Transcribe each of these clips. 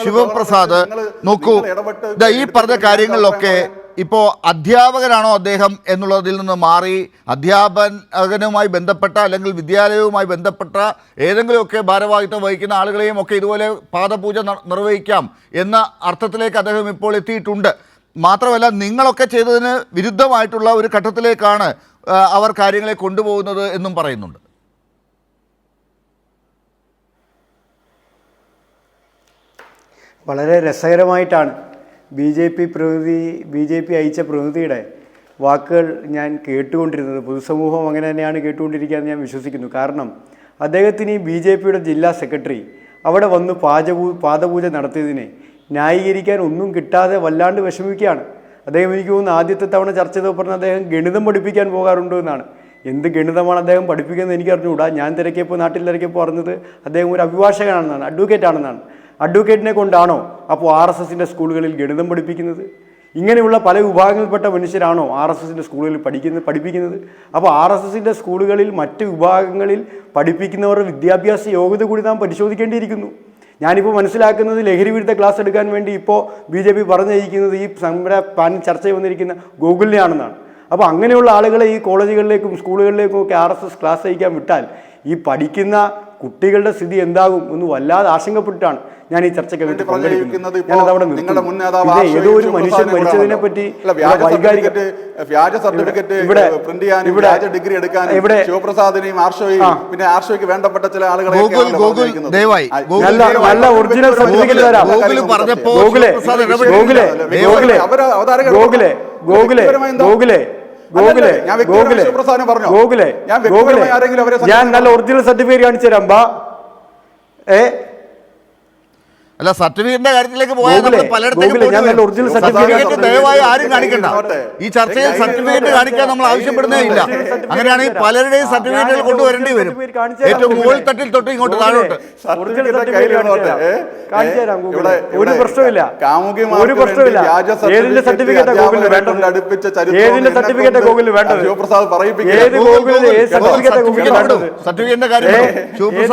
ശിവപ്രസാദ് പ്രസാദ് നോക്കൂ. ഈ പറഞ്ഞ കാര്യങ്ങളിലൊക്കെ ഇപ്പോ അധ്യാപകനാണോ അദ്ദേഹം എന്നുള്ളതിൽ നിന്ന് മാറി അധ്യാപകനുമായി ബന്ധപ്പെട്ട അല്ലെങ്കിൽ വിദ്യാലയവുമായി ബന്ധപ്പെട്ട ഏതെങ്കിലുമൊക്കെ ഭാരവാഹിത്വം വഹിക്കുന്ന ആളുകളെയും ഒക്കെ ഇതുപോലെ പാദപൂജ നിർവഹിക്കാം എന്ന അർത്ഥത്തിലേക്ക് അദ്ദേഹം ഇപ്പോൾ എത്തിയിട്ടുണ്ട്. മാത്രമല്ല നിങ്ങളൊക്കെ ചെയ്തതിന് വിരുദ്ധമായിട്ടുള്ള ഒരു ഘട്ടത്തിലേക്കാണ് അവർ കാര്യങ്ങളെ കൊണ്ടുപോകുന്നത് എന്നും പറയുന്നുണ്ട്. വളരെ രസകരമായിട്ടാണ് ബി ജെ പി പ്രതിനിധി ബി ജെ പി അയച്ച പ്രതിനിധിയുടെ വാക്കുകൾ ഞാൻ കേട്ടുകൊണ്ടിരുന്നത്. പൊതുസമൂഹം അങ്ങനെ തന്നെയാണ് കേട്ടുകൊണ്ടിരിക്കുകയെന്ന് ഞാൻ വിശ്വസിക്കുന്നു. കാരണം അദ്ദേഹത്തിന് ബി ജെ പിയുടെ ജില്ലാ സെക്രട്ടറി അവിടെ വന്ന് പാചപൂ പാദപൂജ നടത്തിയതിനെ ന്യായീകരിക്കാൻ ഒന്നും കിട്ടാതെ വല്ലാണ്ട് വിഷമിക്കുകയാണ്. അദ്ദേഹം എനിക്ക് തോന്നുന്നു ആദ്യത്തെ തവണ ചർച്ച ചെയ്തപ്പോൾ പറഞ്ഞ അദ്ദേഹം ഗണിതം പഠിപ്പിക്കാൻ പോകാറുണ്ട് എന്നാണ്. എന്ത് ഗണിതമാണ് അദ്ദേഹം പഠിപ്പിക്കുന്നത് എനിക്ക് അറിഞ്ഞുകൂടാ ഞാൻ തിരക്കിയപ്പോൾ നാട്ടിൽ തിരക്കിയപ്പോൾ പറഞ്ഞത് അദ്ദേഹം ഒരു അഭിഭാഷകനാണെന്നാണ് അഡ്വക്കേറ്റ് ആണെന്നാണ്. അഡ്വക്കേറ്റിനെ കൊണ്ടാണോ അപ്പോൾ ആർ എസ് എസിന്റെ സ്കൂളുകളിൽ ഗണിതം പഠിപ്പിക്കുന്നത്? ഇങ്ങനെയുള്ള പല വിഭാഗങ്ങളിൽപ്പെട്ട മനുഷ്യരാണോ ആർ എസ് എസിന്റെ സ്കൂളുകളിൽ പഠിക്കുന്ന പഠിപ്പിക്കുന്നത്? അപ്പോൾ ആർ എസ് എസിന്റെ സ്കൂളുകളിൽ മറ്റ് വിഭാഗങ്ങളിൽ പഠിപ്പിക്കുന്നവരുടെ വിദ്യാഭ്യാസ യോഗ്യത കൂടി നാം പരിശോധിക്കേണ്ടിയിരിക്കുന്നു. ഞാനിപ്പോൾ മനസ്സിലാക്കുന്നത് ലഹരി വിരുദ്ധ ക്ലാസ് എടുക്കാൻ വേണ്ടി ഇപ്പോൾ ബി ജെ പി പറഞ്ഞിരിക്കുന്നത് ഈ നമ്മുടെ പാൻ ചർച്ചയിൽ വന്നിരിക്കുന്ന ഗൂഗിളിനെയാണെന്നാണ്. അപ്പോൾ അങ്ങനെയുള്ള ആളുകളെ ഈ കോളേജുകളിലേക്കും സ്കൂളുകളിലേക്കും ഒക്കെ ആർ എസ് എസ് ക്ലാസ് അയക്കാൻ വിട്ടാൽ ഈ പഠിക്കുന്ന കുട്ടികളുടെ സ്ഥിതി എന്താകും എന്ന് വല്ലാതെ ആശങ്കപ്പെട്ടിട്ടാണ്. ഞാൻ ഈ ചർച്ചയ്ക്ക് പങ്കെടുക്കുന്നത് നിങ്ങളുടെ മുൻ നിർത്തുന്നു നേതാവ് ഏതോ ഒരു മനുഷ്യൻ മരിച്ചതിനെ പറ്റി വ്യാജ സർട്ടിഫിക്കറ്റ് വ്യാജ സർട്ടിഫിക്കറ്റ് പ്രിന്റ് ചെയ്യാനും വ്യാജ ഡിഗ്രി എടുക്കാനും ഇവിടെ- ശിവപ്രസാദിനെയും ആർഷോയും പിന്നെ ആർഷോയ്ക്ക് വേണ്ടപ്പെട്ട ചില ആളുകളെ ദയവായി, നല്ല- ഒറിജിനൽ സർട്ടിഫിക്കറ്റ് തരാം. ഗോകുലെ. ഗോകുലെ ഗോകുലെ ഗോകുലെ ഗോകുലെ ഗോകുലെ ഗോകുലെ ഗോകുലെ? ഗോകുലെ ഗോകുലെ ഞാൻ നല്ല ഒറിജിനൽ സർട്ടിഫിക്കറ്റ് കാണിച്ചു തരാം ബാ. ഏ? അല്ല സർട്ടിഫിക്കറ്റിന്റെ കാര്യത്തിലേക്ക് പോയാൽ നമ്മൾ പലയിടത്തേക്കും ഒറിജിനൽ സർട്ടിഫിക്കറ്റ് ദയവായി ആരും കാണിക്കണ്ട. ഈ ചർച്ചയിൽ സർട്ടിഫിക്കറ്റ് കാണിക്കാൻ നമ്മൾ ആവശ്യപ്പെടുന്നേ ഇല്ല. അങ്ങനെയാണെങ്കിൽ പലരുടെയും സർട്ടിഫിക്കറ്റുകൾ കൊണ്ടുവരേണ്ടി വരും. ഏറ്റവും മുകളിൽ തട്ടിൽ തൊട്ട് ഇങ്ങോട്ട് താഴോട്ട്. ഒരു പ്രശ്നമില്ല ഒരു പ്രശ്നമില്ല ഏതിന്റെ സർട്ടിഫിക്കറ്റ് ഗൂഗിളിൽ വേണ്ടത്? അടുപ്പിച്ച ചരിത്രം ഏതിന്റെ സർട്ടിഫിക്കറ്റ് ഗൂഗിളിൽ വേണ്ടത്? ശിവപ്രസാദ് പറയിപ്പിക്കുക. ഏത് ഗൂഗിൾ, ഗൂഗിളിൽ ഏത് സർട്ടിഫിക്കറ്റ് സർട്ടിഫിക്കറ്റ് വേണ്ടത്? സർട്ടിഫിക്കറ്റിന്റെ കാര്യം? അങ്ങനെ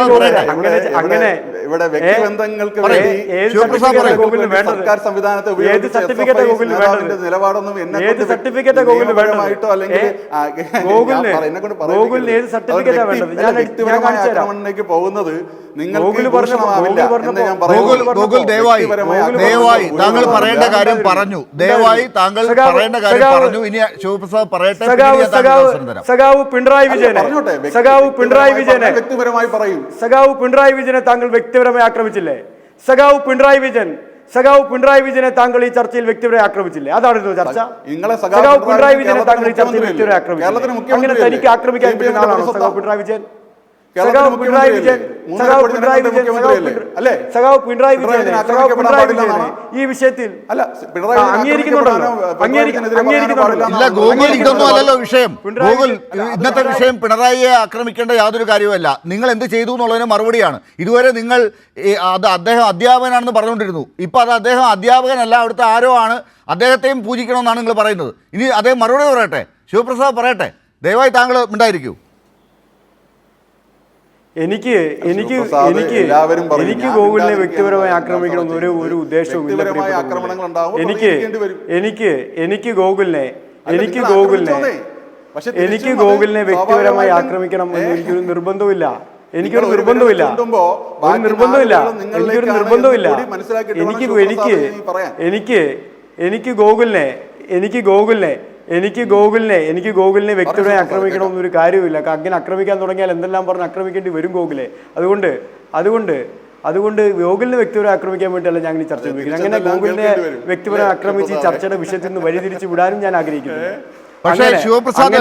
ഇവിടെ- അങ്ങനെ ഇവിടെ? വ്യക്തിബന്ധങ്ങൾക്ക് സർട്ടിഫിക്കറ്റ് സർക്കാർ സംവിധാനത്തെ സർട്ടിഫിക്കറ്റ് വേണ്ടത്? നിലപാടൊന്നും ഏത് സർട്ടിഫിക്കറ്റ് അല്ലെങ്കിൽ ഞാൻ ഗൂഗിളിന് ഏത്. വേണ്ടത്? വ്യക്തിപരമായ. ആക്രമണത്തിലേക്ക് പോകുന്നത് ഗൂഗിൾ ദയവായി ദയവായി താങ്കൾ പറയേണ്ട കാര്യം പറഞ്ഞു. ദയവായി താങ്കൾ പറയേണ്ട കാര്യം പറഞ്ഞു. ഇനി ശിവപ്രസാദ് പറയട്ടെ സഖാവ് പിണറായി വിജയനെ സഖാവ് പിണറായി വിജയനെ വ്യക്തിപരമായി പറയും. സഖാവ് പിണറായി വിജയനെ താങ്കൾ വ്യക്തിപരമായി ആക്രമിച്ചില്ലേ? സഖാവ് പിണറായി വിജയൻ സഖാവ് പിണറായി വിജയനെ താങ്കൾ ഈ ചർച്ചയിൽ വ്യക്തിപരമായി ആക്രമിച്ചില്ലേ? അതായിരുന്നു ചർച്ച. നിങ്ങളെ സഖാവ് പിണറായി വിജയനെ താങ്കൾ ഈ ചർച്ചയിൽ? വ്യക്തിപരമായി ആക്രമിച്ചു അങ്ങനെ തനിക്ക് ആക്രമിക്കാൻ പറ്റുന്ന ആളാണോ സഖാവ് പിണറായി വിജയൻ? സഖാവ് പിണറായി വിജയൻ? സഖാവ് പിണറായി വിജയൻ അല്ലേ? സഖാവ് പിണറായി വിജയൻ സഖാവ് പിണറായി വിജയനെ ഈ വിഷയത്തിൽ അല്ല പിണറായി അംഗീകരിക്കുന്നുണ്ടല്ലോ. വിഷയം. ഗൂഗിൾ ഇന്നത്തെ വിഷയം പിണറായിയെ ആക്രമിക്കേണ്ട യാതൊരു കാര്യവുമല്ല. നിങ്ങൾ എന്ത് ചെയ്തു എന്നുള്ളതിന് മറുപടിയാണ്. ഇതുവരെ നിങ്ങൾ അത് അദ്ദേഹം അധ്യാപകനാണെന്ന് പറഞ്ഞുകൊണ്ടിരുന്നു. ഇപ്പൊ അത് അദ്ദേഹം അധ്യാപകനല്ല അവിടുത്തെ ആരോ ആണ്. അദ്ദേഹത്തെയും പൂജിക്കണമെന്നാണ് നിങ്ങൾ പറയുന്നത്. ഇനി അദ്ദേഹം മറുപടി പറയട്ടെ? ശിവപ്രസാദ് പറയട്ടെ? ദയവായി താങ്കൾ ഉണ്ടായിരിക്കൂ എനിക്ക് എനിക്ക് എനിക്ക് എല്ലാവരും എനിക്ക് ഗൂഗിളിനെ വ്യക്തിപരമായി ആക്രമിക്കണമെന്ന് ആക്രമിക്കണം ഒരു ഒരു ഉദ്ദേശവും. എനിക്ക് എനിക്ക് എനിക്ക് ഗൂഗിളിനെ എനിക്ക് ഗൂഗിളിനെ എനിക്ക് ഗൂഗിളിനെ വ്യക്തിപരമായി ആക്രമിക്കണം എന്ന്? എനിക്കൊരു നിർബന്ധമില്ല എനിക്കൊരു നിർബന്ധമില്ല ഒരു നിർബന്ധമില്ല എനിക്കൊരു നിർബന്ധമില്ല എനിക്ക് എനിക്ക് എനിക്ക് എനിക്ക് ഗൂഗിളിനെ എനിക്ക് ഗൂഗിളിനെ എനിക്ക് ഗോകുലിനെ എനിക്ക് ഗോകുലിനെ വ്യക്തിപരമായി ശിവപ്രസാദ് ആക്രമിക്കണമെന്നൊരു കാര്യമില്ല അങ്ങനെ ആക്രമിക്കാൻ തുടങ്ങിയാൽ എന്തെല്ലാം പറഞ്ഞ് ആക്രമിക്കേണ്ടി വരും ഗോകുലെ? അതുകൊണ്ട് അതുകൊണ്ട് അതുകൊണ്ട് ഗോകുലിനെ വ്യക്തിപരം ആക്രമിക്കാൻ വേണ്ടിയല്ല ഞാൻ ഈ ചർച്ച ഉപയോഗിക്കുന്നത് അങ്ങനെ ഗോകുലിനെ വ്യക്തിപരം ആക്രമിച്ച് ഈ ചർച്ചയുടെ വിഷയത്തിൽ നിന്ന് വഴിതിരിച്ച് വിടാനും ഞാൻ ആഗ്രഹിക്കുന്നു. പക്ഷേ ശിവപ്രസാദ്